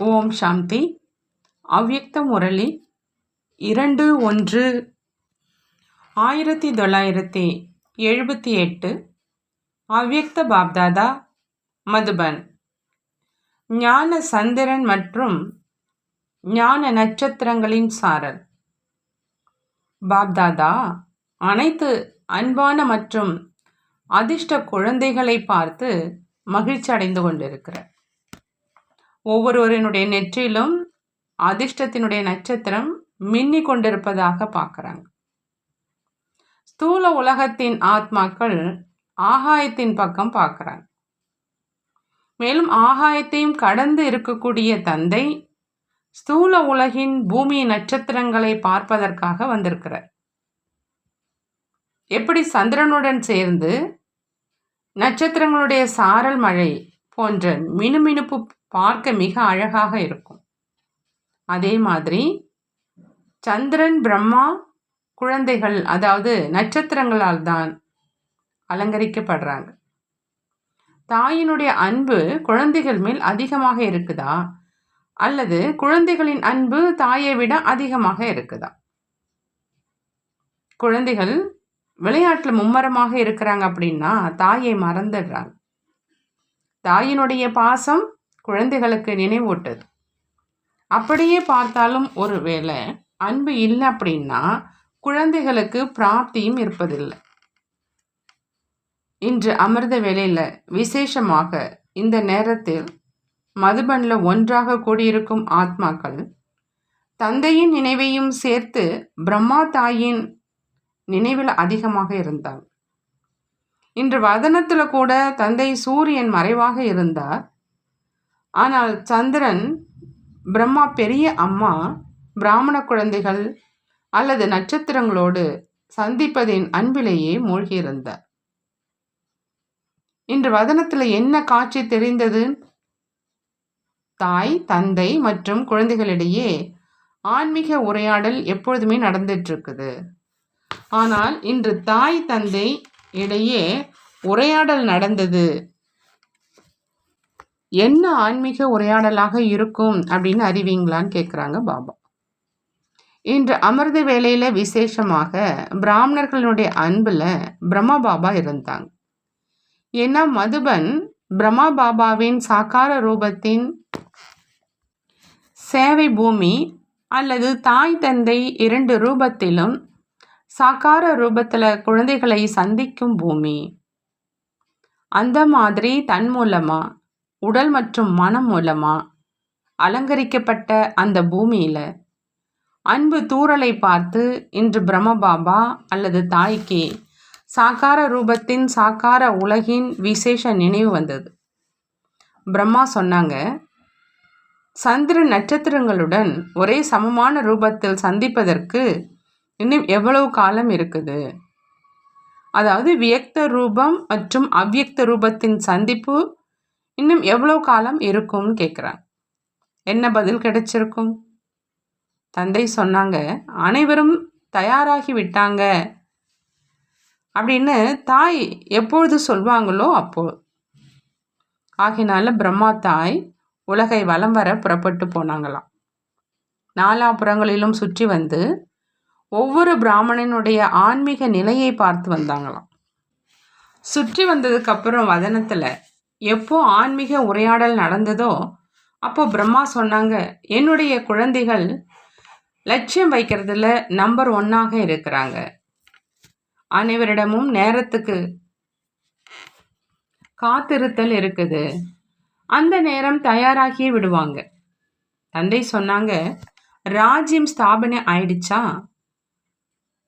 ஓம் சாந்தி. அவ்யக்த முரளி இரண்டு ஒன்று ஆயிரத்தி தொள்ளாயிரத்தி எழுபத்தி எட்டு அவ்யக்த பாப்தாதா மதுபன். ஞான சந்திரன் மற்றும் ஞான நட்சத்திரங்களின் சாரல். பாப்தாதா அனைத்து அன்பான மற்றும் அதிர்ஷ்ட குழந்தைகளை பார்த்து மகிழ்ச்சி அடைந்து கொண்டிருக்கிறார். ஒவ்வொருவரினுடைய நெற்றிலும் அதிர்ஷ்டத்தினுடைய நட்சத்திரம் மின்னி கொண்டிருப்பதாக பார்க்குறாங்க. ஸ்தூல உலகத்தின் ஆத்மாக்கள் ஆகாயத்தின் பக்கம் பார்க்குறாங்க. மேலும் ஆகாயத்தையும் கடந்து இருக்கக்கூடிய தந்தை ஸ்தூல உலகின் பூமி நட்சத்திரங்களை பார்ப்பதற்காக வந்திருக்கிறார். எப்படி சந்திரனுடன் சேர்ந்து நட்சத்திரங்களுடைய சாரல் மழை போன்ற மினுமினுப்பு பார்க்க மிக அழகாக இருக்கும். அதே மாதிரி சந்திரன் பிரம்மா குழந்தைகள் அதாவது நட்சத்திரங்களால் தான் அலங்கரிக்கப்படுறாங்க. தாயினுடைய அன்பு குழந்தைகள் மேல் அதிகமாக இருக்குதா? அல்லது குழந்தைகளின் அன்பு தாயை விட அதிகமாக இருக்குதா? குழந்தைகள் விளையாட்டில் மும்மரமாக இருக்கிறாங்க அப்படின்னா தாயை மறந்துடுறாங்க. தாயினுடைய பாசம் குழந்தைகளுக்கு நினைவூட்டுது. அப்படியே பார்த்தாலும் ஒரு வேளை அன்பு இல்லை அப்படின்னா குழந்தைகளுக்கு பிராப்தியும் இருப்பதில்லை. இன்று அமிர்த வேலையில் விசேஷமாக இந்த நேரத்தில் மதுபனில் ஒன்றாக கூடியிருக்கும் ஆத்மாக்கள் தந்தையின் நினைவையும் சேர்த்து பிரம்மா தாயின் நினைவில் அதிகமாக இருந்தாங்க. இன்று வதனத்தில் கூட தந்தை சூரியன் மறைவாக இருந்தார். ஆனால் சந்திரன் பிரம்மா பெரிய அம்மா பிராமண குழந்தைகள் அல்லது நட்சத்திரங்களோடு சந்திப்பதின் அன்பிலேயே மூழ்கியிருந்தார். இன்று வதனத்தில் என்ன காட்சி தெரிந்தது? தாய் தந்தை மற்றும் குழந்தைகளிடையே ஆன்மீக உரையாடல் எப்பொழுதுமே நடந்துட்டு இருக்குது ஆனால் இன்று தாய் தந்தை இடையே உரையாடல் நடந்தது. என்ன ஆன்மீக உரையாடலாக இருக்கும் அப்படின்னு அறிவீங்களான்னு கேட்குறாங்க பாபா. இன்று அமிர்த வேலையில் விசேஷமாக பிராமணர்களுடைய அன்பில் பிரம்மா பாபா இருந்தாங்க. ஏன்னா மதுபன் பிரம்மா பாபாவின் சாக்கார ரூபத்தின் சேவை பூமி அல்லது தாய் தந்தை இரண்டு ரூபத்திலும் சாக்கார ரூபத்தில் குழந்தைகளை சந்திக்கும் பூமி. அந்த மாதிரி தன் மூலமாக உடல் மற்றும் மனம் மூலமாக அலங்கரிக்கப்பட்ட அந்த பூமியில் அன்பு தூரலை பார்த்து இன்று பிரம்மபாபா அல்லது தாய்க்கு சாக்கார ரூபத்தின் சாக்கார உலகின் விசேஷ நினைவு வந்தது. பிரம்மா சொன்னாங்க சந்திர நட்சத்திரங்களுடன் ஒரே சமமான ரூபத்தில் சந்திப்பதற்கு இன்னும் எவ்வளவு காலம் இருக்குது? அதாவது வியக்த ரூபம் மற்றும் அவ்வியக்த ரூபத்தின் சந்திப்பு இன்னும் எவ்வளோ காலம் இருக்கும்னு கேட்குறாங்க என்ன பதில் கிடைச்சிருக்கும்? தந்தை சொன்னாங்க அனைவரும் தயாராகி விட்டாங்க. அப்படின்னு தாய் எப்பொழுது சொல்வாங்களோ அப்போ. ஆகினால பிரம்மா தாய் உலகை வலம் வர புறப்பட்டு போனாங்களாம். நாலாபுறங்களிலும் சுற்றி வந்து ஒவ்வொரு பிராமணனுடைய ஆன்மீக நிலையை பார்த்து வந்தாங்களாம். சுற்றி வந்ததுக்கப்புறம் வதனத்தில் எப்போ ஆன்மீக உரையாடல் நடந்ததோ அப்போ பிரம்மா சொன்னாங்க என்னுடைய குழந்தைகள் லட்சியம் வைக்கிறதுல நம்பர் ஒன்னாக இருக்கிறாங்க. அனைவரிடமும் நேரத்துக்கு காத்திருத்தல் இருக்குது. அந்த நேரம் தயாராகியே விடுவாங்க. தந்தை சொன்னாங்க ராஜ்யம் ஸ்தாபனை ஆயிடுச்சா?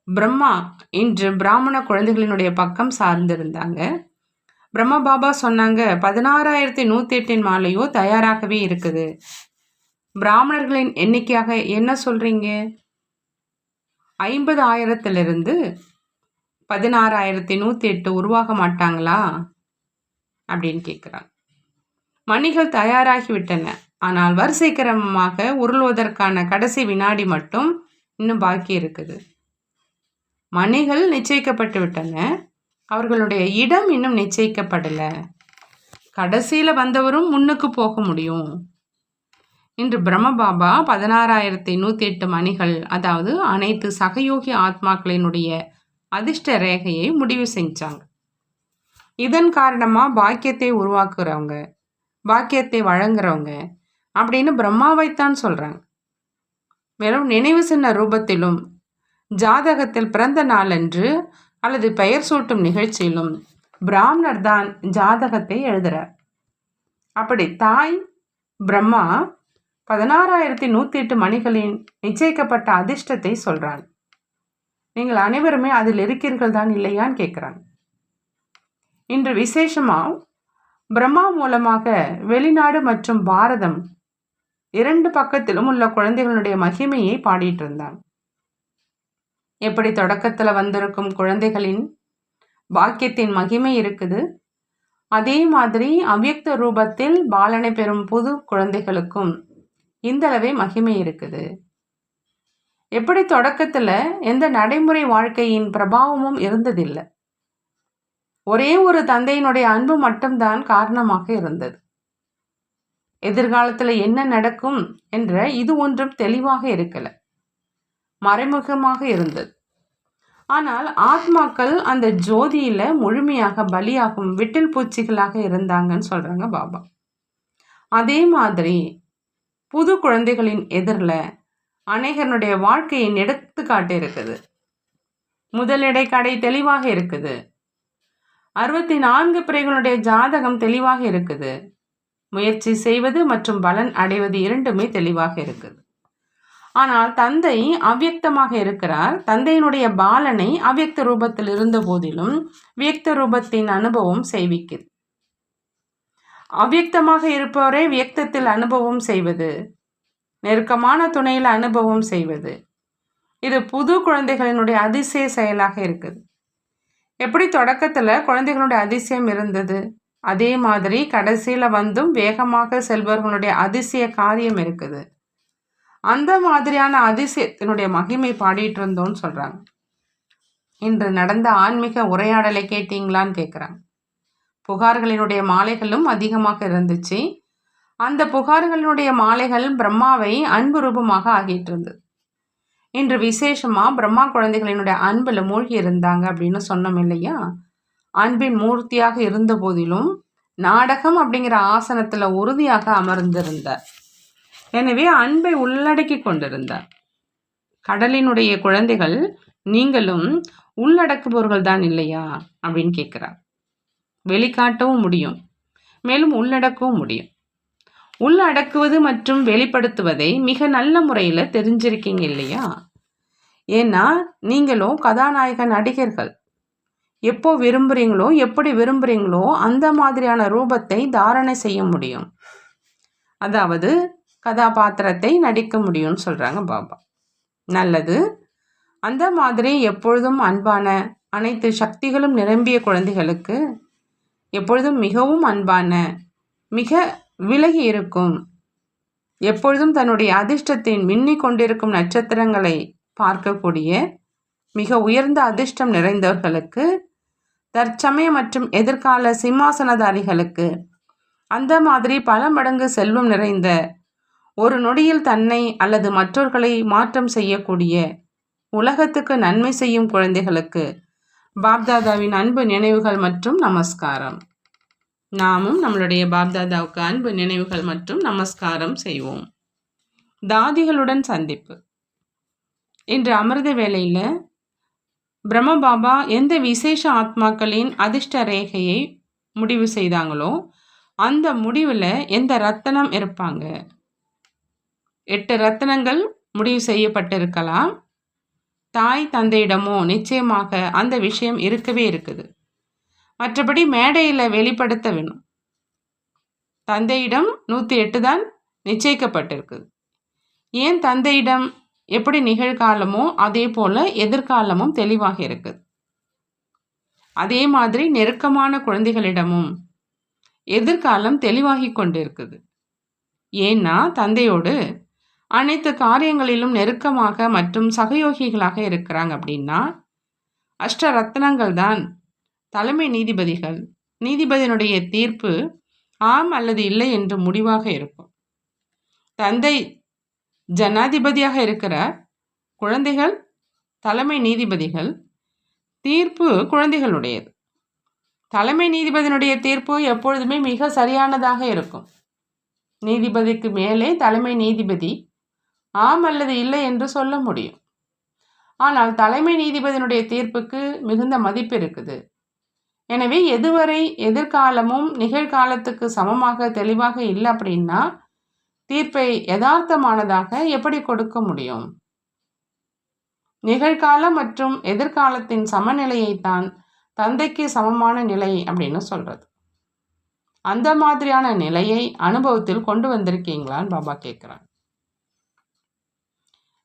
பிரம்மா இன்று பிராமண குழந்தைகளினுடைய பக்கம் சார்ந்திருந்தாங்க. பிரம்மபாபா சொன்னாங்க பதினாறாயிரத்தி நூற்றி எட்டின் மாலையோ தயாராகவே இருக்குது. பிராமணர்களின் எண்ணிக்கையாக என்ன சொல்கிறீங்க ஐம்பது ஆயிரத்திலிருந்து பதினாறாயிரத்தி நூற்றி எட்டு உருவாக மாட்டாங்களா? அப்படின்னு கேட்குறாங்க மணிகள் தயாராகிவிட்டன. ஆனால் வரிசை கிரமமாக உருள்வதற்கான கடைசி வினாடி மட்டும் இன்னும் பாக்கி இருக்குது. மணிகள் நிச்சயிக்கப்பட்டு விட்டன அவர்களுடைய இடம் இன்னும் நிச்சயிக்கப்படலை. கடைசியில் வந்தவரும் முன்னுக்கு போக முடியும். இன்று பிரம்மபாபா பதினாறாயிரத்தி நூற்றி எட்டு மணிகள் அதாவது அனைத்து சகயோகி ஆத்மாக்களினுடைய அதிர்ஷ்ட ரேகையை முடிவு செஞ்சாங்க. இதன் காரணமாக பாக்கியத்தை உருவாக்குறவங்க பாக்கியத்தை வழங்குறவங்க அப்படின்னு பிரம்மாவைத்தான் சொல்கிறாங்க வெறும் நினைவு சின்ன ரூபத்திலும் ஜாதகத்தில் பிறந்த நாளன்று அல்லது பெயர் சூட்டும் நிகழ்ச்சியிலும் பிராமணர் தான் ஜாதகத்தை எழுதுகிறார் அப்படி தாய் பிரம்மா பதினாறாயிரத்தி நூற்றி எட்டு மணிகளின் நிச்சயிக்கப்பட்ட அதிர்ஷ்டத்தை சொல்கிறாள் நீங்கள் அனைவருமே அதில் இருக்கிறீர்கள் தான் இல்லையான்னு கேட்குறாங்க இன்று விசேஷமாக பிரம்மா மூலமாக வெளிநாடு மற்றும் பாரதம் இரண்டு பக்கத்திலும் உள்ள குழந்தைகளுடைய மகிமையை பாடிட்டு இருந்தான். எப்படி தொடக்கத்தில் வந்திருக்கும் குழந்தைகளின் வாக்கியத்தின் மகிமை இருக்குது. அதே மாதிரி அவ்யக்த ரூபத்தில் பாலனை பெறும் புது குழந்தைகளுக்கும் இந்தளவே மகிமை இருக்குது. எப்படி தொடக்கத்தில் எந்த நடைமுறை வாழ்க்கையின் பிரபாவமும் இருந்ததில்லை. ஒரே ஒரு தந்தையினுடைய அன்பு மட்டும்தான் காரணமாக இருந்தது. எதிர்காலத்தில் என்ன நடக்கும் என்ற இது ஒன்றும் தெளிவாக இருக்கலை. மறைமுகமாக இருந்தது. ஆனால் ஆத்மாக்கள் அந்த ஜோதியில் முழுமையாக பலியாகும் விட்டில் பூச்சிகளாக இருந்தாங்கன்னு சொல்கிறாங்க பாபா. அதே மாதிரி புது குழந்தைகளின் எதிரில் அநேகனுடைய வாழ்க்கையின் எடுத்துக்காட்டு இருக்குது. முதல் கடை தெளிவாக இருக்குது. அறுபத்தி நான்கு பிறைகளுடைய ஜாதகம் தெளிவாக இருக்குது. முயற்சி செய்வது மற்றும் பலன் அடைவது இரண்டுமே தெளிவாக இருக்குது. ஆனால் தந்தை அவ்யக்தமாக இருக்கிறார். தந்தையினுடைய பாலனை அவ்யக்த ரூபத்தில் இருந்த போதிலும் வியக்த ரூபத்தின் அனுபவம் செய்விக்குது. அவ்யக்தமாக இருப்பவரே வியக்தத்தில் அனுபவம் செய்வது நெருக்கமான துணையில் அனுபவம் செய்வது இது புது குழந்தைகளினுடைய அதிசய செயலாக இருக்குது. எப்படி தொடக்கத்தில் குழந்தைகளுடைய அதிசயம் இருந்தது? அதே மாதிரி கடைசியில் வந்தும் வேகமாக செல்பவர்களுடைய அதிசய காரியம் இருக்குது. அந்த மாதிரியான அதிசயத்தினுடைய மகிமை பாடிட்டு இருந்தோம்னு சொல்கிறாங்க இன்று நடந்த ஆன்மீக உரையாடலை கேட்டீங்களான்னு கேட்குறாங்க புகார்களினுடைய மாலைகளும் அதிகமாக இருந்துச்சு. அந்த புகார்களினுடைய மாலைகள் பிரம்மாவை அன்பு ரூபமாக ஆகிட்டு இருந்தது. இன்று விசேஷமாக பிரம்மா குழந்தைகளினுடைய அன்பில் மூழ்கி இருந்தாங்க அப்படின்னு சொன்னோம் இல்லையா? அன்பின் மூர்த்தியாக இருந்த போதிலும் நாடகம் அப்படிங்கிற ஆசனத்தில் உறுதியாக அமர்ந்திருந்தார். எனவே அன்பை உள்ளடக்கி கொண்டிருந்தார். கடலினுடைய குழந்தைகள் நீங்களும் உள்ளடக்குபவர்கள் தான் இல்லையா? அப்படின்னு கேட்குறார். வெளிக்காட்டவும் முடியும். மேலும் உள்ளடக்கவும் முடியும். உள்ளடக்குவது மற்றும் வெளிப்படுத்துவதை மிக நல்ல முறையில் தெரிஞ்சிருக்கீங்க இல்லையா? ஏன்னா நீங்களும் கதாநாயக நடிகர்கள். எப்போ விரும்புகிறீங்களோ எப்படி விரும்புகிறீங்களோ அந்த மாதிரியான ரூபத்தை தாரணை செய்ய முடியும். அதாவது கதாபாத்திரத்தை நடிக்க முடியும்னு சொல்கிறாங்க பாபா. நல்லது. அந்த மாதிரி எப்பொழுதும் அன்பான அனைத்து சக்திகளும் நிரம்பிய குழந்தைகளுக்கு எப்பொழுதும் மிகவும் அன்பான மிக விலகி இருக்கும் எப்பொழுதும் தன்னுடைய அதிர்ஷ்டத்தின் மின்னி கொண்டிருக்கும் நட்சத்திரங்களை பார்க்கக்கூடிய மிக உயர்ந்த அதிர்ஷ்டம் நிறைந்தவர்களுக்கு தற்சமய மற்றும் எதிர்கால சிம்மாசனதாரிகளுக்கு அந்த மாதிரி பல மடங்கு செல்வம் நிறைந்த ஒரு நொடியில் தன்னை அல்லது மற்றவர்களை மாற்றம் செய்யக்கூடிய உலகத்துக்கு நன்மை செய்யும் குழந்தைகளுக்கு பாப்தாதாவின் அன்பு நினைவுகள் மற்றும் நமஸ்காரம். நாமும் நம்மளுடைய பாப்தாதாவுக்கு அன்பு நினைவுகள் மற்றும் நமஸ்காரம் செய்வோம். தாதிகளுடன் சந்திப்பு. இன்று அமிர்த வேளையில் பிரம்மபாபா எந்த விசேஷ ஆத்மாக்களின் அதிர்ஷ்ட ரேகையை முடிவு செய்தாங்களோ அந்த முடிவில் எந்த ரத்தனம் இருப்பாங்க? எட்டு ரத்தனங்கள் முடிவு செய்யப்பட்டிருக்கலாம். தாய் தந்தையிடமோ நிச்சயமாக அந்த விஷயம் இருக்கவே இருக்குது. மற்றபடி மேடையில் வெளிப்படுத்த வேணும். தந்தையிடம் நூற்றி எட்டு தான் நிச்சயிக்கப்பட்டிருக்குது. ஏன் தந்தையிடம் எப்படி நிகழ்காலமோ அதே போல் எதிர்காலமும் தெளிவாக இருக்குது. அதே மாதிரி நெருக்கமான குழந்தைகளிடமும் எதிர்காலம் தெளிவாகி கொண்டிருக்குது. ஏன்னா தந்தையோடு அனைத்து காரியங்களிலும் நெருக்கமாக மற்றும் சகயோகிகளாக இருக்கிறாங்க அப்படின்னா அஷ்ட ரத்னங்கள் தான் தலைமை நீதிபதிகள். நீதிபதியினுடைய தீர்ப்பு ஆம் அல்லது இல்லை என்று முடிவாக இருக்கும். தந்தை ஜனாதிபதியாக இருக்கிற குழந்தைகள் தலைமை நீதிபதிகள் தீர்ப்பு குழந்தைகளுடையது. தலைமை நீதிபதியினுடைய தீர்ப்பு எப்பொழுதுமே மிக சரியானதாக இருக்கும். நீதிபதிக்கு மேலே தலைமை நீதிபதி ஆம் அல்லது இல்லை என்று சொல்ல முடியும். ஆனால் தலைமை நீதிபதியினுடைய தீர்ப்புக்கு மிகுந்த மதிப்பு இருக்குது. எனவே எதுவரை எதிர்காலமும் நிகழ்காலத்துக்கு சமமாக தெளிவாக இல்லை அப்படின்னா தீர்ப்பை யதார்த்தமானதாக எப்படி கொடுக்க முடியும்? நிகழ்காலம் மற்றும் எதிர்காலத்தின் சமநிலையைத்தான் தந்தைக்கு சமமான நிலை அப்படின்னு சொல்றது. அந்த மாதிரியான நிலையை அனுபவத்தில் கொண்டு வந்திருக்கீங்களான்னு பாபா கேட்குறான்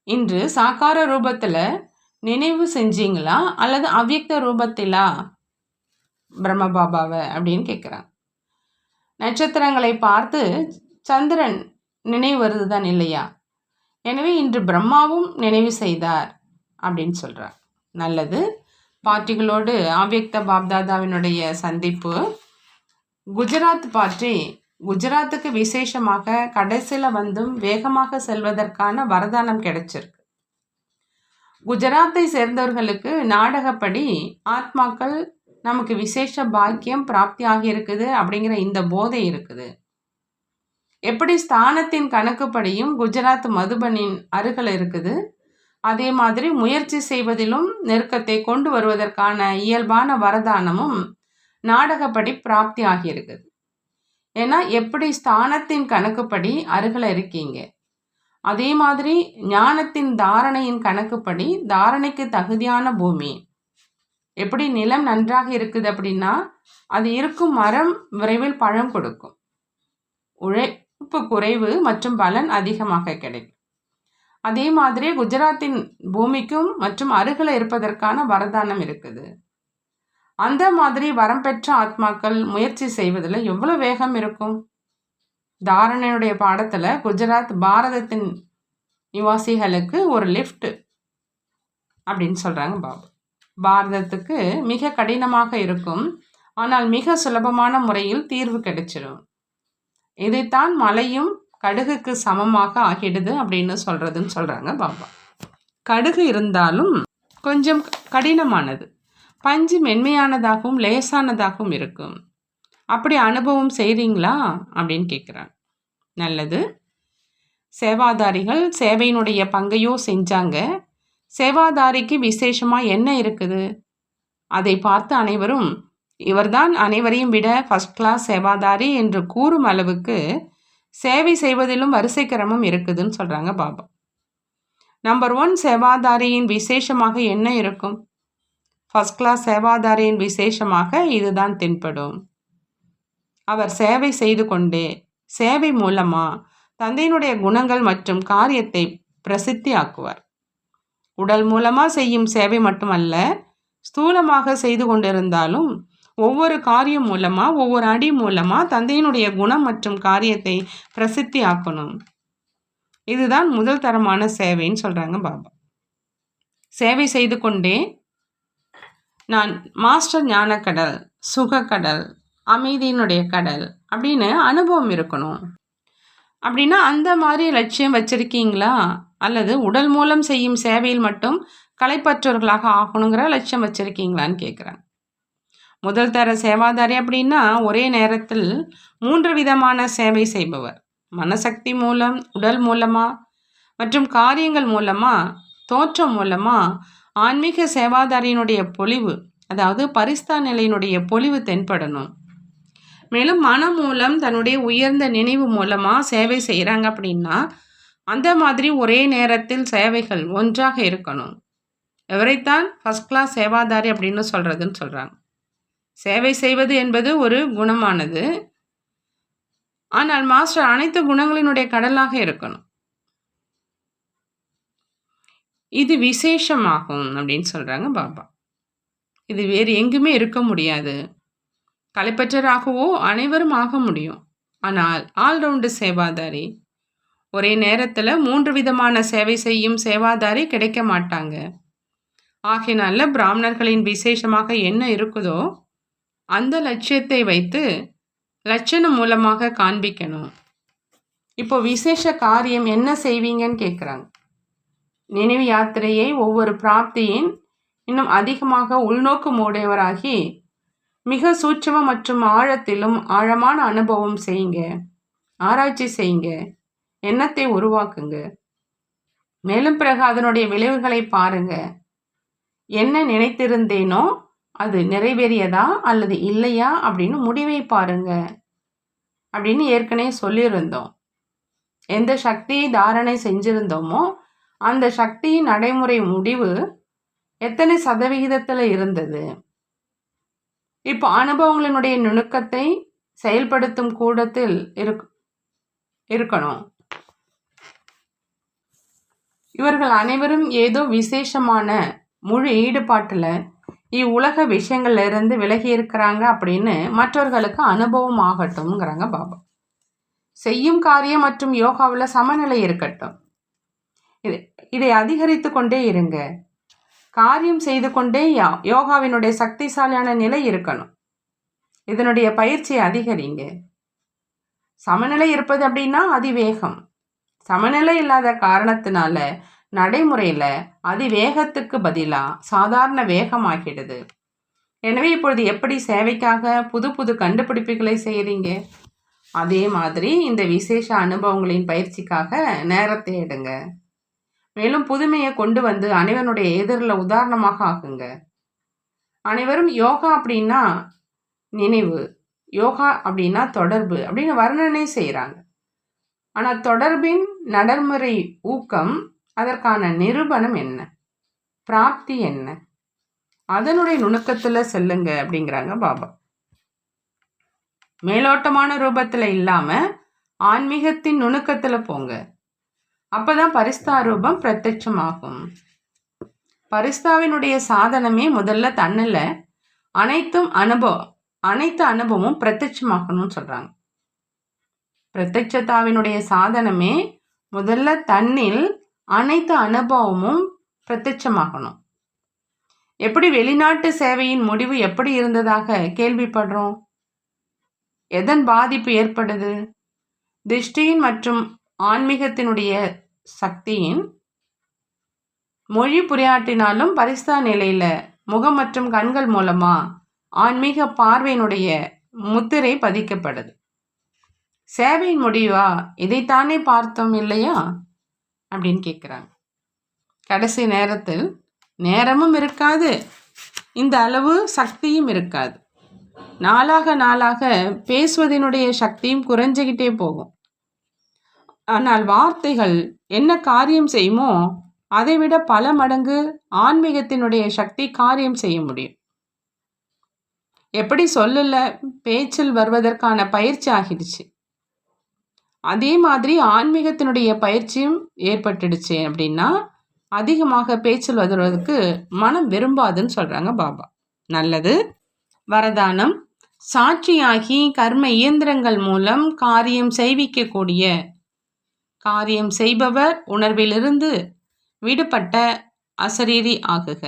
இன்று சாக்கார ரூபத்தில் நினைவு செஞ்சீங்களா? அல்லது அவ்யக்த ரூபத்திலா? பிரம்ம பாபாவை அப்படின்னு கேட்குறான் நட்சத்திரங்களை பார்த்து சந்திரன் நினைவு வருது தான் இல்லையா? எனவே இன்று பிரம்மாவும் நினைவு செய்தார் அப்படின்னு சொல்கிறார் நல்லது. பாட்டிகளோடு ஆவியக்த பாப்தாதாவினுடைய சந்திப்பு குஜராத் பாட்டி குஜராத்துக்கு விசேஷமாக கடைசியில் வந்தும் வேகமாக செல்வதற்கான வரதானம் கிடைச்சிருக்கு. குஜராத்தை சேர்ந்தவர்களுக்கு நாடகப்படி ஆத்மாக்கள் நமக்கு விசேஷ பாக்கியம் பிராப்தி ஆகியிருக்குது அப்படிங்கிற இந்த போதை இருக்குது. எப்படி ஸ்தானத்தின் கணக்குப்படியும் குஜராத் மதுபனின் அருகில் இருக்குது? அதே மாதிரி முயற்சி செய்வதிலும் நெருக்கத்தை கொண்டு வருவதற்கான இயல்பான வரதானமும் நாடகப்படி பிராப்தி ஆகியிருக்குது. ஏன்னா எப்படி ஸ்தானத்தின் கணக்குப்படி அருகில் இருக்கீங்க? அதே மாதிரி ஞானத்தின் தாரணையின் கணக்குப்படி தாரணைக்கு தகுதியான பூமி. எப்படி நிலம் நன்றாக இருக்குது அப்படின்னா அது இருக்கும் மரம் விரைவில் பழம் கொடுக்கும். உழைப்பு குறைவு மற்றும் பலன் அதிகமாக கிடைக்கும். அதே மாதிரி குஜராத்தின் பூமிக்கும் மற்றும் அருகில் இருப்பதற்கான வரதானம் இருக்குது. அந்த மாதிரி வரம் பெற்ற ஆத்மாக்கள் முயற்சி செய்வதில் எவ்வளோ வேகம் இருக்கும்? தாரணையுடைய பாடத்தில் குஜராத் பாரதத்தின் நிவாசிகளுக்கு ஒரு லிஃப்ட் அப்படின்னு சொல்கிறாங்க பாபு. பாரதத்துக்கு மிக கடினமாக இருக்கும். ஆனால் மிக சுலபமான முறையில் தீர்வு கிடைச்சிடும் இதைத்தான் மலையும் கடுகுக்கு சமமாக ஆகிடுது அப்படின்னு சொல்கிறதுன்னு சொல்கிறாங்க பாபா. கடுகு இருந்தாலும் கொஞ்சம் கடினமானது. பஞ்சு மென்மையானதாகவும் லேசானதாகவும் இருக்கும். அப்படி அனுபவம் செய்கிறீங்களா அப்படின்னு கேட்குறாங்க நல்லது. சேவாதாரிகள் சேவையினுடைய பங்கையோ செஞ்சாங்க. சேவாதாரிக்கு விசேஷமாக என்ன இருக்குது? அதை பார்த்து அனைவரும் இவர்தான் அனைவரையும் விட ஃபஸ்ட் கிளாஸ் சேவாதாரி என்று கூறும் அளவுக்கு சேவை செய்வதிலும் வரிசை கிரமம் இருக்குதுன்னு சொல்கிறாங்க பாபா. நம்பர் ஒன் சேவாதாரியின் விசேஷமாக என்ன இருக்கும்? ஃபஸ்ட் கிளாஸ் சேவாதாரியின் விசேஷமாக இதுதான் தென்படும். அவர் சேவை செய்து கொண்டே சேவை மூலமாக தந்தையினுடைய குணங்கள் மற்றும் காரியத்தை பிரசித்தி ஆக்குவார் உடல் மூலமாக செய்யும் சேவை மட்டுமல்ல ஸ்தூலமாக செய்து கொண்டிருந்தாலும் ஒவ்வொரு காரியம் மூலமாக ஒவ்வொரு அடி மூலமாக தந்தையினுடைய குணம் மற்றும் காரியத்தை பிரசித்தி ஆக்கணும் இதுதான் முதல் தரமான சேவைன்னு சொல்கிறாங்க பாபா. சேவை செய்து கொண்டே நான் மாஸ்டர் ஞானக்கடல் சுகக்கடல் அமைதியினுடைய கடல் அப்படின்னு அனுபவம் இருக்கணும். அப்படின்னா அந்த மாதிரி லட்சியம் வச்சுருக்கீங்களா? அல்லது உடல் மூலம் செய்யும் சேவையில் மட்டும் கலைப்பற்றவர்களாக ஆகணுங்கிற லட்சியம் வச்சுருக்கீங்களான்னு கேட்குறாங்க முதல் தர சேவாதாரி அப்படின்னா ஒரே நேரத்தில் மூன்று விதமான சேவை செய்பவர். மனசக்தி மூலம் உடல் மூலமாக மற்றும் காரியங்கள் மூலமாக தோற்றம் மூலமாக ஆன்மீக சேவாதாரியினுடைய பொலிவு அதாவது பரிஸ்தா நிலையினுடைய பொலிவு தென்படணும். மேலும் மனம் மூலம் தன்னுடைய உயர்ந்த நினைவு மூலமாக சேவை செய்கிறாங்க அப்படின்னா அந்த மாதிரி ஒரே நேரத்தில் சேவைகள் ஒன்றாக இருக்கணும். எவரைத்தான் ஃபஸ்ட் கிளாஸ் சேவாதாரி அப்படின்னு சொல்கிறதுன்னு சொல்கிறாங்க சேவை செய்வது என்பது ஒரு குணமானது. ஆனால் மாஸ்டர் அனைத்து குணங்களினுடைய கடலாக இருக்கணும். இது விசேஷமாகும் அப்படின்னு சொல்கிறாங்க பாபா. இது வேறு எங்குமே இருக்க முடியாது. கலைப்பற்றராகவோ அனைவரும் ஆக முடியும். ஆனால் ஆல்ரவுண்டு சேவாதாரி ஒரே நேரத்தில் மூன்று விதமான சேவை செய்யும் சேவாதாரி கிடைக்க மாட்டாங்க. ஆகையினால பிராமணர்களின் விசேஷமாக என்ன இருக்குதோ அந்த லட்சியத்தை வைத்து லட்சணம் மூலமாக காண்பிக்கணும். இப்போ விசேஷ காரியம் என்ன செய்வீங்கன்னு கேட்குறாங்க நினைவு யாத்திரையை ஒவ்வொரு பிராப்தியின் இன்னும் அதிகமாக உள்நோக்கு உடையவராகி மிக சூட்சம மற்றும் ஆழத்திலும் ஆழமான அனுபவம் செய்யுங்க. ஆராய்ச்சி செய்யுங்க. எண்ணத்தை உருவாக்குங்க. மேலும் பிறகு அதனுடைய விளைவுகளை பாருங்க. என்ன நினைத்திருந்தேனோ அது நிறைவேறியதா அல்லது இல்லையா அப்படின்னு முடிவை பாருங்க. அப்படின்னு ஏற்கனவே சொல்லியிருந்தோம். எந்த சக்தியை தாரணை செஞ்சிருந்தோமோ அந்த சக்தியின் நடைமுறை முடிவு எத்தனை சதவிகிதத்தில் இருந்தது? இப்போ அனுபவங்களினுடைய நுணுக்கத்தை செயல்படுத்தும் கூடத்தில் இருக் இருக்கணும். இவர்கள் அனைவரும் ஏதோ விசேஷமான முழு ஈடுபாட்டில் இவ்வுலக விஷயங்கள்ல இருந்து விலகி இருக்கிறாங்க அப்படின்னு மற்றவர்களுக்கு அனுபவம் ஆகட்டும்ங்கிறாங்க பாபா. செய்யும் காரியம் மற்றும் யோகாவில் சமநிலை இருக்கட்டும். இது இதை அதிகரித்து கொண்டே இருங்க. காரியம் செய்து கொண்டே யோகாவினுடைய சக்திசாலியான நிலை இருக்கணும். இதனுடைய பயிற்சியை அதிகரிங்க. சமநிலை இருப்பது அப்படின்னா அதிவேகம். சமநிலை இல்லாத காரணத்தினால நடைமுறையில் அதிவேகத்துக்கு பதிலாக சாதாரண வேகமாகிடுது. எனவே இப்பொழுது எப்படி சேவைக்காக புது புது கண்டுபிடிப்புகளை செய்கிறீங்க அதே மாதிரி இந்த விசேஷ அனுபவங்களின் பயிற்சிக்காக நேரத்தை எடுங்க. மேலும் புதுமையை கொண்டு வந்து அனைவனுடைய எதிரில் உதாரணமாக ஆகுங்க அனைவரும் யோகா அப்படின்னா நினைவு யோகா அப்படின்னா தொடர்பு அப்படின்னு வர்ணனை செய்கிறாங்க ஆனால் தொடர்பின் நடைமுறை ஊக்கம் அதற்கான நிரூபணம் என்ன? பிராப்தி என்ன? அதனுடைய நுணுக்கத்தில் செல்லுங்க அப்படிங்கிறாங்க பாபா. மேலோட்டமான ரூபத்தில் இல்லாமல் ஆன்மீகத்தின் நுணுக்கத்தில் போங்க. அப்பதான் பரிஸ்தா ரூபம் பிரத்யட்சமாகும். பரிஸ்தாவினுடைய சாதனமே முதல்ல தன்னில் அனைத்தும் அனுபவம் அனைத்து அனுபவமும் பிரத்யட்சமாகணும்னு சொல்கிறாங்க பிரத்யட்சத்தாவினுடைய சாதனமே முதல்ல தன்னில் அனைத்து அனுபவமும் பிரத்யட்சமாகணும் எப்படி வெளிநாட்டு சேவையின் முடிவு எப்படி இருந்ததாக கேள்விப்படுறோம்? எதன் பாதிப்பு ஏற்படுது? திருஷ்டியின் மற்றும் ஆன்மீகத்தினுடைய சக்தியின் மொழி புரியாட்டினாலும் பரிஸ்தா நிலையில் முகம் மற்றும் கண்கள் மூலமாக ஆன்மீக பார்வையினுடைய முத்திரை பதிக்கப்படுது. சேவையின் முடிவா இதைத்தானே பார்த்தோம் இல்லையா? அப்படின்னு கேட்குறாங்க கடைசி நேரத்தில் நேரமும் இருக்காது இந்த அளவு சக்தியும் இருக்காது. நாளாக நாளாக பேசுவதனுடைய சக்தியும் குறைஞ்சிக்கிட்டே போகும். ஆனால் வார்த்தைகள் என்ன காரியம் செய்யுமோ அதைவிட பல மடங்கு ஆன்மீகத்தினுடைய சக்தி காரியம் செய்ய முடியும். எப்படி சொல்லல பேச்சில் வருவதற்கான பயிற்சி ஆகிடுச்சு. அதே மாதிரி ஆன்மீகத்தினுடைய பயிற்சியும் ஏற்பட்டுடுச்சு அப்படின்னா அதிகமாக பேச்சில் வருவதற்கு மனம் விரும்பாதுன்னு சொல்கிறாங்க பாபா. நல்லது. வரதானம். சாட்சியாகி கர்ம இயந்திரங்கள் மூலம் காரியம் செய்விக்கக்கூடிய காரியம் செய்பவர் உணர்விலிருந்து விடுபட்ட அசரீரி ஆகுக.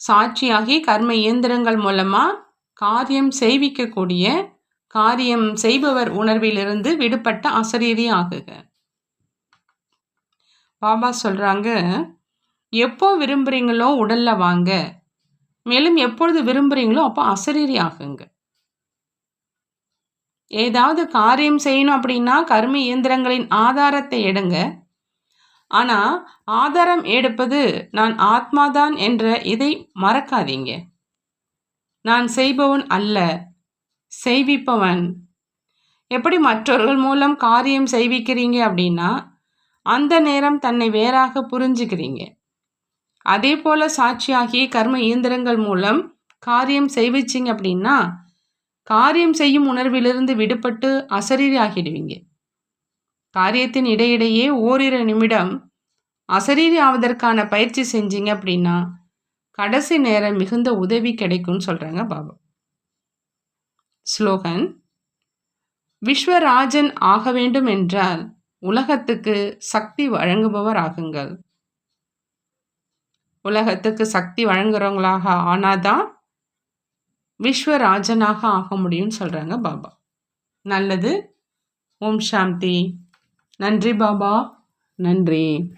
சாட்சியாகி கர்ம இயந்திரங்கள் மூலமா காரியம் செய்விக்கக்கூடிய காரியம் செய்பவர் உணர்விலிருந்து விடுபட்ட அசரீரி ஆகுக. பாபா சொல்றாங்க எப்போ விரும்புறீங்களோ உடல்ல வாங்க. மேலும் எப்பொழுது விரும்புறீங்களோ அப்போ அசரீரி ஆகுங்க. ஏதாவது காரியம் செய்யணும் அப்படின்னா கர்ம இயந்திரங்களின் ஆதாரத்தை எடுங்க. ஆனால் ஆதாரம் எடுப்பது நான் ஆத்மாதான் என்ற இதை மறக்காதீங்க. நான் செய்பவன் அல்ல செய்விப்பவன். எப்படி மற்றவர்கள் மூலம் காரியம் செய்விக்கிறீங்க அப்படின்னா அந்த நேரம் தன்னை வேறாக புரிஞ்சுக்கிறீங்க. அதே போல் சாட்சியாகி கர்ம இயந்திரங்கள் மூலம் காரியம் செய்விச்சிங்க அப்படின்னா காரியம் செய்யும் உணர்விலிருந்து விடுபட்டு அசரீரி ஆகிடுவீங்க காரியத்தின் இடையிடையே ஓரிரு நிமிடம் அசரீரி ஆவதற்கான பயிற்சி செஞ்சீங்க அப்படின்னா கடைசி நேரம் மிகுந்த உதவி கிடைக்கும்னு சொல்கிறாங்க பாபா. ஸ்லோகன் விஸ்வராஜன் ஆக வேண்டும் என்றால் உலகத்துக்கு சக்தி வழங்குபவர் ஆகுங்கள். உலகத்துக்கு சக்தி வழங்குறவங்களாக ஆனாதான் விஸ்வராஜனாக ஆக முடியும்னு சொல்கிறாங்க பாபா. நல்லது. ஓம் சாந்தி. நன்றி பாபா. நன்றி.